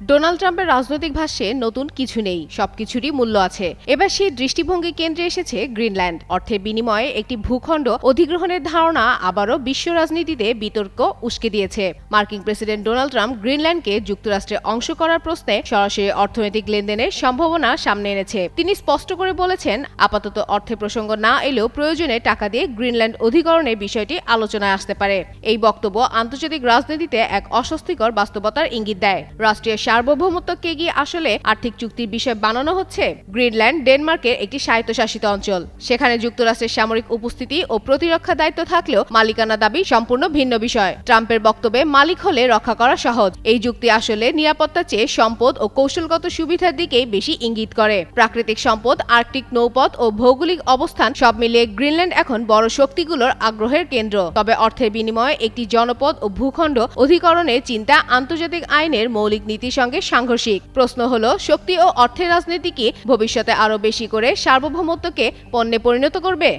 Donald ট্রাম্পের রাজনৈতিক ভাষ্যে, নতুন কিছু নেই, সবকিছুরই মূল্য আছে। এবার সেই দৃষ্টিভঙ্গি কেন্দ্রে এসেছে গ্রিনল্যান্ড। অর্থের বিনিময়ে একটি ভূখণ্ড অধিগ্রহণের ধারণা আবারও বিশ্ব রাজনীতিতে বিতর্ক উস্কে দিয়েছে। মার্কিন প্রেসিডেন্ট ডোনাল্ড ট্রাম্প গ্রিনল্যান্ডকে যুক্তরাষ্ট্রে অংশ করার প্রশ্নে সরাসরি অর্থনৈতিক লেনদেনের সম্ভাবনা সামনে এনেছে। তিনি স্পষ্ট করে বলেছেন, আপাতত অর্থের প্রসঙ্গ না এলেও প্রয়োজনে টাকা দিয়ে গ্রিনল্যান্ড অধিকরণের বিষয়টি আলোচনায় আসতে পারে। এই বক্তব্য আন্তর্জাতিক রাজনীতিতে এক অস্বস্তিকর বাস্তবতার ইঙ্গিত দেয়। রাষ্ট্রীয় সার্বভৌমত্বকে গিয়ে আসলে আর্থিক চুক্তির বিষয় বানানো হচ্ছে? গ্রিনল্যান্ড, ডেনমার্কের একটি স্বায়ত্তশাসিত অঞ্চল। সেখানে যুক্তরাষ্ট্রের সামরিক উপস্থিতি ও প্রতিরক্ষা দায়িত্ব থাকলেও মালিকানা দাবি সম্পূর্ণ ভিন্ন বিষয়। ট্রাম্পের বক্তব্যে মালিক হলে রক্ষা করা সহজ। এই যুক্তি আসলে নিরাপত্তা চেয়ে সম্পদ ও কৌশলগত সুবিধার দিকেই বেশি ইঙ্গিত করে। প্রাকৃতিক সম্পদ, আর্কটিক নৌপথ ও ভৌগোলিক অবস্থান সব মিলিয়ে গ্রিনল্যান্ড এখন বড় শক্তিগুলোর আগ্রহের কেন্দ্র। তবে অর্থের বিনিময়ে একটি জনপদ ও ভূখণ্ড অধিকরণের চিন্তা আন্তর্জাতিক আইনের মৌলিক নীতির সঙ্গে সাংঘর্ষিক। প্রশ্ন হল, শক্তি ও অর্থের রাজনীতি কি ভবিষ্যতে আরও বেশি করে সার্বভৌমত্বকে পণ্যে পরিণত করবে?